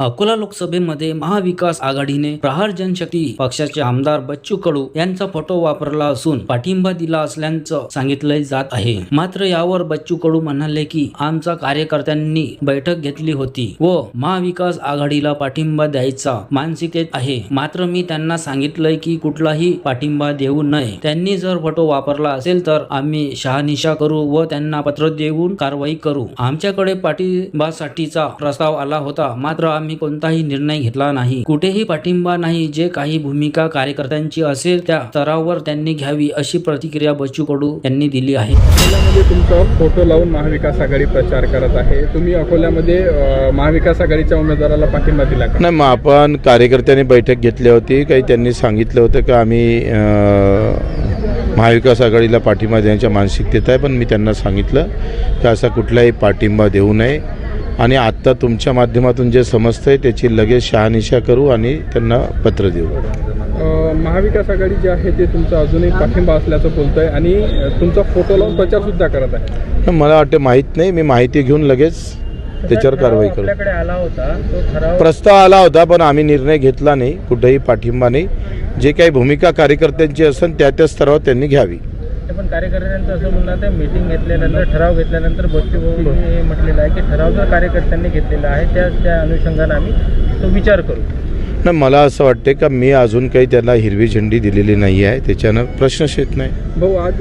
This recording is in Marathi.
अकोला लोकसभेमध्ये महाविकास आघाडीने प्रहार जनशक्ती पक्षाचे आमदार बच्चू कडू यांचा फोटो वापरला असून पाठिंबा दिला असल्याचं सांगितलं जात आहे. मात्र यावर बच्चू कडू म्हणाले की आमचा कार्यकर्त्यांनी बैठक घेतली होती व महाविकास आघाडीला पाठिंबा द्यायचा मानसिकतेत आहे. मात्र मी त्यांना सांगितलंय की कुठलाही पाठिंबा देऊ नये. त्यांनी जर फोटो वापरला असेल तर आम्ही शहानिशा करू व त्यांना पत्र देऊन कारवाई करू. आमच्याकडे पाठिंबासाठीचा प्रस्ताव आला होता. मात्र आम्ही कोणताही निर्णय घेतला नाही. कुठेही पाठिंबा नाही जे काही भूमिका कार्यकर्त्यांची असेल त्या स्तरावर त्यांनी घ्यावी अशी प्रतिक्रिया बच्चू कडू यांनी दिली आहे. अकोल्यामध्ये तुमचा फोटो लावून महाविकास आघाडी प्रचार करत आहे. तुम्ही अकोल्यामध्ये महाविकास आघाडीच्या उमेदवाराला पाठिंबा दिला का? नाही मग आपण कार्यकर्त्यांनी बैठक घेतली होती. काही त्यांनी सांगितलं होतं की आम्ही महाविकास आघाडीला पाठिंबा देण्याच्या मानसिकतेत आहे पण मी त्यांना सांगितलं की असा कुठलाही पाठिंबा देऊ नये. आणि आत्ता तुमच्या माध्यमातून जे समजतंय त्याची लगेच शहानिशा करू आणि त्यांना पत्र देऊ. महाविकास आघाडी जी आहे ते तुमचा अजूनही पाठिंबा असल्याचं बोलतंय आणि अ, तुमचा फोटो लावून प्रचार सुद्धा करत आहे. मला वाटतं माहीत नाही मी माहिती घेऊन लगेच त्याच्यावर कारवाई करू. आपल्याकडे आला होता तो ठराव प्रस्ताव आला होता पण आम्ही निर्णय घेतला नाही कुठेही पाठिंबा नाही. जे काही भूमिका कार्यकर्त्यांची असेल त्या त्या स्तरावर त्यांनी घ्यावी. पण कार्यकर्त्यांचं असं म्हणणं आहे मीटिंग घेतल्यानंतर ठराव घेतल्यानंतर बच्चू भाऊंनी म्हटलेलं आहे की ठराव जर कार्यकर्त्यांनी घेतलेला आहे त्या त्या अनुषंगाने आम्ही तो विचार करू. ना मला असं वाटते का मी अजून काही त्यांना हिरवी झेंडी दिलेली नाही आहे त्याच्यानं प्रश्नच येत नाही. भाऊ आज